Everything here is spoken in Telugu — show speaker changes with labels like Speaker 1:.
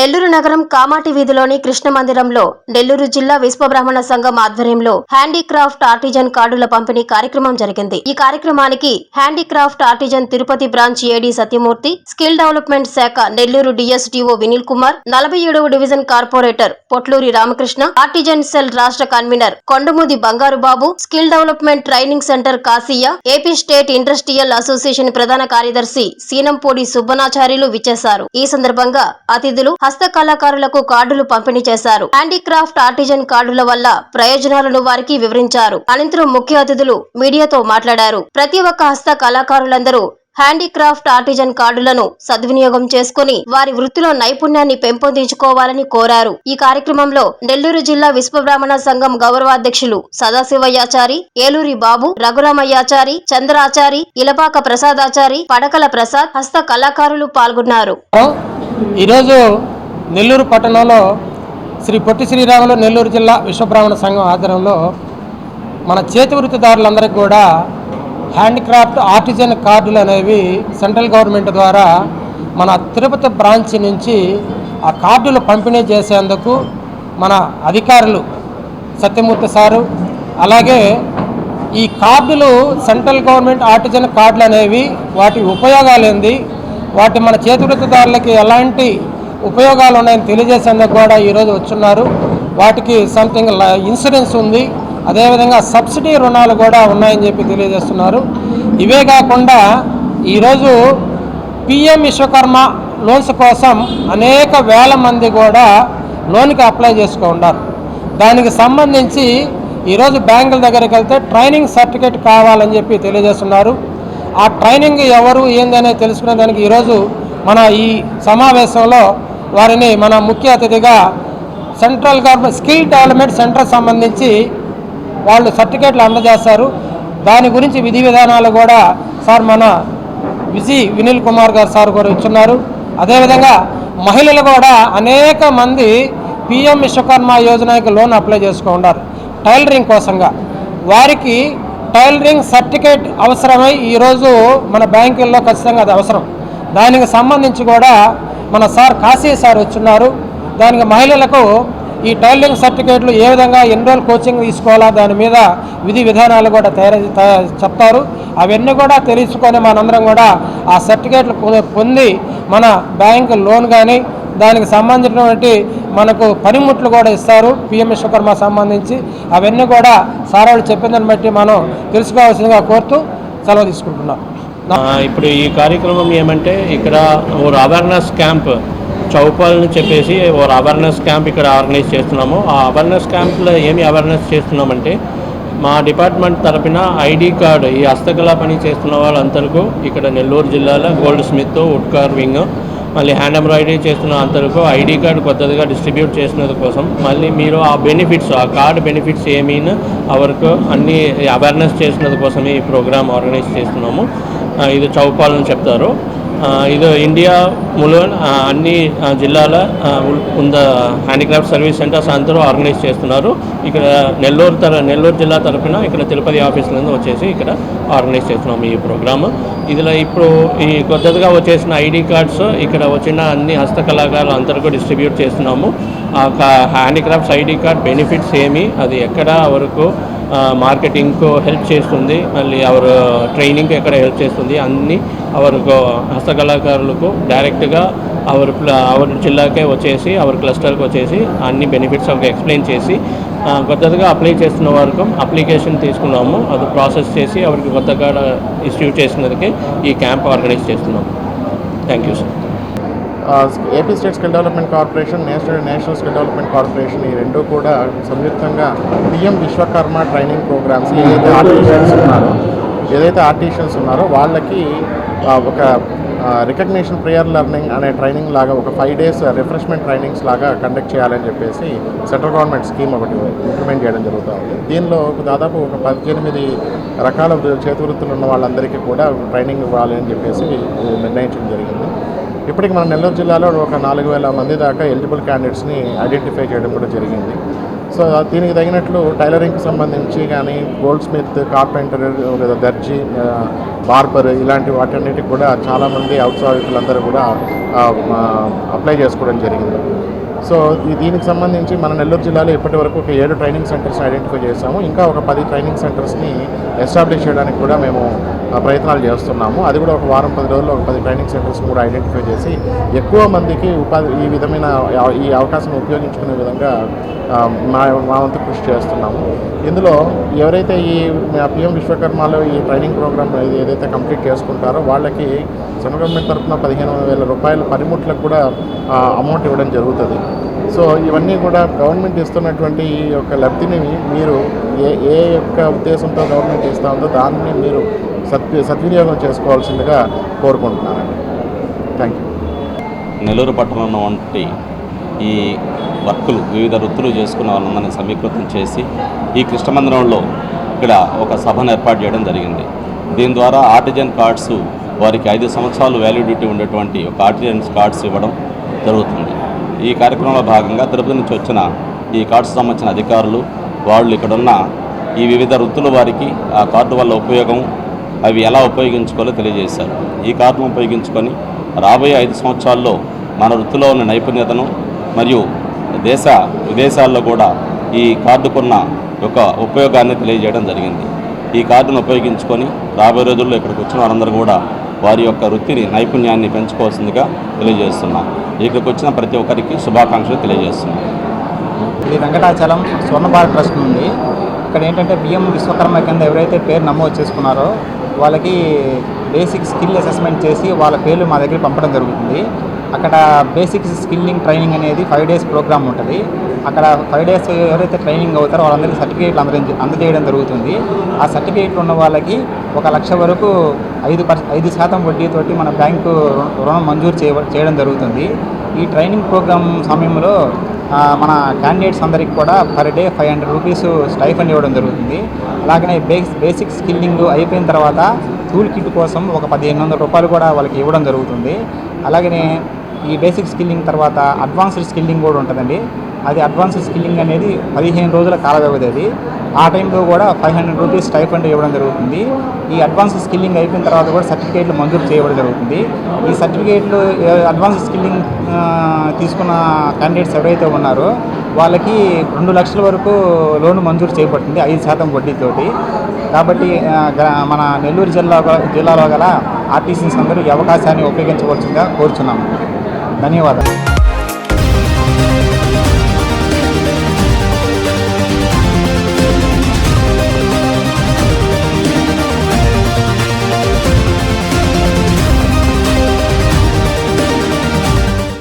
Speaker 1: నెల్లూరు నగరం కామాటి వీధిలోని కృష్ణ మందిరంలో నెల్లూరు జిల్లా విశ్వబ్రాహ్మణ సంఘం ఆధ్వర్యంలో హ్యాండీక్రాఫ్ట్ ఆర్టిజన్ కార్డుల పంపిణీ కార్యక్రమం జరిగింది. ఈ కార్యక్రమానికి handicraft artisan Tirupati branch AD Satyamurthy skill development శాఖ నెల్లూరు డిఎస్డిఓ వినిల్ కుమార్ నలభై ఏడవ division corporator Potluri Ramakrishna artisan cell రాష్ట్ర convener Kondamudi Bangarubabu skill development training centre cassia AP state industrial association ప్రధాన కార్యదర్శి సీనంపూడి సుబ్బనాచార్యులు విచ్చేశారు. ఈ సందర్భంగా అతిథులు హస్త కళాకారులకు కార్డులు పంపిణీ చేశారు. హ్యాండీక్రాఫ్ట్ ఆర్టిజన్ కార్డుల వల్ల ప్రయోజనాలను వారికి వివరించారు. అనంతరం ముఖ్య అతిథులు మీడియాతో మాట్లాడారు. ప్రతి ఒక్క హస్త కళాకారులందరూ హ్యాండీక్రాఫ్ట్ ఆర్టిజన్ కార్డులను సద్వినియోగం చేసుకుని వారి వృత్తిలో నైపుణ్యాన్ని పెంపొందించుకోవాలని కోరారు. ఈ కార్యక్రమంలో నెల్లూరు జిల్లా విశ్వబ్రాహ్మణ సంఘం గౌరవాధ్యక్షులు సదాశివయ్యాచారి ఏలూరి బాబు రఘురామయ్యాచారి చంద్రాచారి ఇలపాక ప్రసాదాచారి పడకల ప్రసాద్ హస్త కళాకారులు పాల్గొన్నారు.
Speaker 2: ఈరోజు నెల్లూరు పట్టణంలో శ్రీ పొట్టి శ్రీరాములు నెల్లూరు జిల్లా విశ్వబ్రాహ్మణ సంఘం ఆధ్వర్యంలో మన చేతి వృత్తిదారులందరికీ కూడా హ్యాండిక్రాఫ్ట్ ఆర్టిజన్ కార్డులు అనేవి సెంట్రల్ గవర్నమెంట్ ద్వారా మన తిరుపతి బ్రాంచ్ నుంచి ఆ కార్డులు పంపిణీ చేసేందుకు మన అధికారులు సత్యమూర్తి సారు అలాగే ఈ కార్డులు సెంట్రల్ గవర్నమెంట్ ఆర్టిజన్ కార్డులు అనేవి వాటి ఉపయోగాలు ఏంది వాటి మన చేతివృత్తిదారులకి ఎలాంటి ఉపయోగాలు ఉన్నాయని తెలియజేసేందుకు కూడా ఈరోజు వచ్చున్నారు. వాటికి సంథింగ్ ఇన్సూరెన్స్ ఉంది. అదేవిధంగా సబ్సిడీ రుణాలు కూడా ఉన్నాయని చెప్పి తెలియజేస్తున్నారు. ఇవే కాకుండా ఈరోజు పిఎం విశ్వకర్మ లోన్స్ కోసం అనేక వేల మంది కూడా లోన్కి అప్లై చేసుకుంటారు దానికి సంబంధించి ఈరోజు బ్యాంకుల దగ్గరికి వెళ్తే ట్రైనింగ్ సర్టిఫికేట్ కావాలని చెప్పి తెలియజేస్తున్నారు. ఆ ట్రైనింగ్ ఎవరు ఏందనే తెలుసుకునే దానికి ఈరోజు మన ఈ సమావేశంలో వారిని మన ముఖ్య అతిథిగా central government skill development centre సంబంధించి వాళ్ళు సర్టిఫికేట్లు అందజేస్తారు దాని గురించి విధి విధానాలు కూడా సార్ మన విజి వినిల్ కుమార్ గారు సార్ కూడా ఇచ్చున్నారు. అదేవిధంగా మహిళలు కూడా అనేక మంది పిఎం విశ్వకర్మ యోజనకి లోన్ అప్లై చేసుకో ఉన్నారు. టైలరింగ్ కోసంగా. వారికి టైలరింగ్ సర్టిఫికేట్ అవసరమై ఈరోజు మన బ్యాంకుల్లో ఖచ్చితంగా అది అవసరం. దానికి సంబంధించి కూడా మన సార్ కాశీ సార్ వచ్చున్నారు. దానికి మహిళలకు ఈ టైలరింగ్ సర్టిఫికేట్లు ఏ విధంగా ఎన్ని రోజులు కోచింగ్ తీసుకోవాలా దాని మీద విధి విధానాలు కూడా తయారు చెప్తారు. అవన్నీ కూడా తెలుసుకొని మనందరం కూడా ఆ సర్టిఫికేట్లు పొంది మన బ్యాంకు లోన్ కానీ దానికి సంబంధించినటువంటి మనకు పనిముట్లు కూడా ఇస్తారు పిఎం విశ్వకర్మ సంబంధించి. అవన్నీ కూడా సార్ వాళ్ళు చెప్పిందని బట్టి మనం తెలుసుకోవాల్సిందిగా కోరుతూ సెలవు తీసుకుంటున్నాం.
Speaker 3: ఇప్పుడు ఈ కార్యక్రమం ఏమంటే ఇక్కడ ఓ అవేర్నెస్ క్యాంప్ చౌపాలని చెప్పేసి ఓ అవేర్నెస్ క్యాంప్ ఇక్కడ ఆర్గనైజ్ చేస్తున్నాము. ఆ అవేర్నెస్ క్యాంప్లో ఏమి అవేర్నెస్ చేస్తున్నామంటే మా డిపార్ట్మెంట్ తరపున ఐడి కార్డు ఈ హస్తకళా పని చేస్తున్న వాళ్ళందరికీ ఇక్కడ నెల్లూరు జిల్లాలో గోల్డ్ స్మిత్ వుడ్ కార్వింగ్ మళ్ళీ హ్యాండ్ ఎంబ్రాయిడరీ చేస్తున్న అందరికీ ఐడి కార్డు కొత్తదిగా డిస్ట్రిబ్యూట్ చేసినందు కోసం మళ్ళీ మీరు ఆ బెనిఫిట్స్ ఆ కార్డు బెనిఫిట్స్ ఏమీ అవరకు అన్ని అవేర్నెస్ చేసినందు కోసమే ఈ ప్రోగ్రామ్ ఆర్గనైజ్ చేస్తున్నాము. ఇది చౌపాల్ అని చెప్తారు ఇది ఇండియా ములోన్ అన్ని జిల్లాల ఉంద హ్యాండిక్రాఫ్ట్ సర్వీస్ సెంటర్స్ అందరూ ఆర్గనైజ్ చేస్తున్నారు. ఇక్కడ నెల్లూరు తర నెల్లూరు జిల్లా తరఫున ఇక్కడ తిరుపతి ఆఫీస్ నుండి వచ్చేసి ఇక్కడ ఆర్గనైజ్ చేస్తున్నాము ఈ ప్రోగ్రామ్. ఇదిలో ఇప్పుడు ఈ కొత్తగా వచ్చేసిన ఐడి కార్డ్స్ ఇక్కడ వచ్చిన అన్ని హస్తకళాకారులు అందరికీ డిస్ట్రిబ్యూట్ చేస్తున్నాము. ఆ హ్యాండిక్రాఫ్ట్స్ ఐడి కార్డ్ బెనిఫిట్స్ ఏమి అది ఎక్కడ వరకు మార్కెటింగ్కు హెల్ప్ చేస్తుంది. మళ్ళీ అవర్ ట్రైనింగ్కి ఎక్కడ హెల్ప్ చేస్తుంది. అన్ని అవరుకు హస్తకళాకారులకు డైరెక్ట్గా అవర్ అవర్ జిల్లాకే వచ్చేసి అవర్ క్లస్టర్కి వచ్చేసి అన్ని బెనిఫిట్స్ అవి ఎక్స్ప్లెయిన్ చేసి కొత్తగా అప్లై చేస్తున్న వారికి అప్లికేషన్ తీసుకున్నాము. అది ప్రాసెస్ చేసి అవరికి కొత్తగా ఇష్యూ చేసినందుకే ఈ క్యాంప్ ఆర్గనైజ్ చేస్తున్నాము. Thank you sir.
Speaker 4: AP state skill development corporation national national skill development corporation ఈ రెండు కూడా సంయుక్తంగా పిఎం విశ్వకర్మ ట్రైనింగ్ ప్రోగ్రామ్స్ ఏదైతే ఆర్టిషియన్స్ ఉన్నారో. ఏదైతే ఆర్టిషియన్స్ ఉన్నారో వాళ్ళకి ఒక రికగ్నిషన్ ప్రేయర్ లెర్నింగ్ అనే ట్రైనింగ్ లాగా ఒక ఫైవ్ డేస్ రిఫ్రెష్మెంట్ ట్రైనింగ్స్ లాగా కండక్ట్ చేయాలని చెప్పేసి సెంట్రల్ గవర్నమెంట్ స్కీమ్ ఒకటి ఇంప్లిమెంట్ చేయడం జరుగుతుంది దీనిలో దాదాపు ఒక పద్దెనిమిది రకాల చేతి వృత్తులు ఉన్న వాళ్ళందరికీ కూడా ట్రైనింగ్ ఇవ్వాలి అని చెప్పేసి నిర్ణయించడం జరిగింది. ఇప్పటికి మన నెల్లూరు జిల్లాలో ఒక నాలుగు వేల మంది దాకా ఎలిజిబుల్ క్యాండిడేట్స్ని ఐడెంటిఫై చేయడం కూడా జరిగింది. సో దీనికి తగినట్లు టైలరింగ్కి సంబంధించి కానీ గోల్డ్ స్మిత్ కార్పెంటర్ లేదా దర్జీ బార్బర్ ఇలాంటి వాటన్నిటికి కూడా చాలామంది ఔత్సాహికులందరూ కూడా అప్లై చేసుకోవడం జరిగింది. సో దీనికి సంబంధించి మన నెల్లూరు జిల్లాలో ఇప్పటి వరకు ఒక ఏడు ట్రైనింగ్ సెంటర్స్ని ఐడెంటిఫై చేశాము. ఇంకా ఒక పది ట్రైనింగ్ సెంటర్స్ని ఎస్టాబ్లిష్ చేయడానికి కూడా మేము ప్రయత్నాలు చేస్తున్నాము. అది కూడా ఒక వారం పది రోజుల్లో ఒక పది ట్రైనింగ్ సెంటర్స్ కూడా ఐడెంటిఫై చేసి ఎక్కువ మందికి ఉపాధి ఈ విధమైన ఈ అవకాశం ఉపయోగించుకునే విధంగా మా మా వంతు కృషి చేస్తున్నాము. ఇందులో ఎవరైతే ఈ పిఎం విశ్వకర్మలో ఈ ట్రైనింగ్ ప్రోగ్రామ్ ఏదైతే కంప్లీట్ చేసుకుంటారో వాళ్ళకి సెంట్రల్ గవర్నమెంట్ తరఫున పదిహేను వేల రూపాయల పనిముట్లకు కూడా అమౌంట్ ఇవ్వడం జరుగుతుంది. సో ఇవన్నీ కూడా గవర్నమెంట్ ఇస్తున్నటువంటి ఈ యొక్క లబ్ధిని మీరు ఏ ఏ యొక్క ఉద్దేశంతో గవర్నమెంట్ ఇస్తా ఉందో దాన్ని మీరు సద్ సద్వినియోగం చేసుకోవాల్సిందిగా కోరుకుంటున్నానండి. థ్యాంక్ యూ
Speaker 5: నెల్లూరు పట్టణంలో వంటి ఈ వర్కులు వివిధ వృత్తులు చేసుకున్న వాళ్ళందరినీ సమీకృతం చేసి ఈ కృష్ణమందిరంలో ఇక్కడ ఒక సభను ఏర్పాటు చేయడం జరిగింది. దీని ద్వారా ఆర్టిజన్ కార్డ్స్ వారికి ఐదు సంవత్సరాలు వ్యాలిడిటీ ఉండేటువంటి ఒక ఆర్టిజన్ కార్డ్స్ ఇవ్వడం జరుగుతుంది. ఈ కార్యక్రమంలో భాగంగా తిరుపతి నుంచి వచ్చిన ఈ కార్డ్స్ సంబంధించిన అధికారులు వాళ్ళు ఇక్కడున్న ఈ వివిధ వృత్తుల వారికి ఆ కార్డు వల్ల ఉపయోగం అవి ఎలా ఉపయోగించుకోవాలో తెలియజేశారు. ఈ కార్డును ఉపయోగించుకొని రాబోయే ఐదు సంవత్సరాల్లో మన వృత్తిలో ఉన్న నైపుణ్యతను మరియు దేశ విదేశాల్లో కూడా ఈ కార్డుకున్న యొక్క ఉపయోగాన్ని తెలియజేయడం జరిగింది. ఈ కార్డును ఉపయోగించుకొని రాబోయే రోజుల్లో ఇక్కడికి వచ్చిన వారందరూ కూడా వారి యొక్క వృత్తిని నైపుణ్యాన్ని పెంచుకోవాల్సిందిగా తెలియజేస్తున్నాం. ఇక్కడికి వచ్చిన ప్రతి ఒక్కరికి శుభాకాంక్షలు తెలియజేస్తున్నాం.
Speaker 6: ఇది వెంకటాచలం స్వర్ణభారత్ ట్రస్ట్ నుండి ఇక్కడ ఏంటంటే బియ్యం విశ్వకర్మ కింద ఎవరైతే పేరు నమోదు చేసుకున్నారో వాళ్ళకి బేసిక్ స్కిల్ అసెస్మెంట్ చేసి వాళ్ళ పేర్లు మా దగ్గర పంపడం జరుగుతుంది. అక్కడ బేసిక్ స్కిల్లింగ్ ట్రైనింగ్ అనేది ఫైవ్ డేస్ ప్రోగ్రామ్ ఉంటుంది. అక్కడ ఫైవ్ డేస్ ఎవరైతే ట్రైనింగ్ అవుతారో వాళ్ళందరికీ సర్టిఫికేట్లు అందజే అందజేయడం జరుగుతుంది. ఆ సర్టిఫికేట్లు ఉన్న వాళ్ళకి ఒక లక్ష వరకు ఐదు పర్ ఐదు శాతం వడ్డీతోటి మన బ్యాంకు రుణం మంజూరు చేయ చేయడం జరుగుతుంది. ఈ ట్రైనింగ్ ప్రోగ్రామ్ సమయంలో మన క్యాండిడేట్స్ అందరికి కూడా per day five hundred rupees stipend ఇవ్వడం జరుగుతుంది. అలాగనే బేస్ బేసిక్ స్కిల్లింగ్ అయిపోయిన తర్వాత టూల్ కిట్ కోసం ఒక పదిహేను వందల రూపాయలు కూడా వాళ్ళకి ఇవ్వడం జరుగుతుంది. అలాగనే ఈ బేసిక్ స్కిల్లింగ్ తర్వాత అడ్వాన్స్డ్ స్కిల్లింగ్ కూడా ఉంటుందండి. అది అడ్వాన్స్డ్ స్కిల్లింగ్ అనేది పదిహేను రోజుల కాల వ్యవధి అది. ఆ టైంలో కూడా ఫైవ్ హండ్రెడ్ రూపీస్ స్టైఫండ్ ఇవ్వడం జరుగుతుంది. ఈ అడ్వాన్స్ స్కిల్లింగ్ అయిపోయిన తర్వాత కూడా సర్టిఫికేట్లు మంజూరు చేయడం జరుగుతుంది. ఈ సర్టిఫికేట్లు అడ్వాన్స్ స్కిల్లింగ్ తీసుకున్న క్యాండిడేట్స్ ఎవరైతే ఉన్నారో వాళ్ళకి రెండు లక్షల వరకు లోన్ మంజూరు చేయబడుతుంది ఐదు శాతం వడ్డీతోటి. కాబట్టి మన నెల్లూరు జిల్లా జిల్లాలో గల ఆర్టీసీస్ అందరూ ఈ అవకాశాన్ని ఉపయోగించవచ్చుగా కోరుచున్నాము. ధన్యవాదాలు.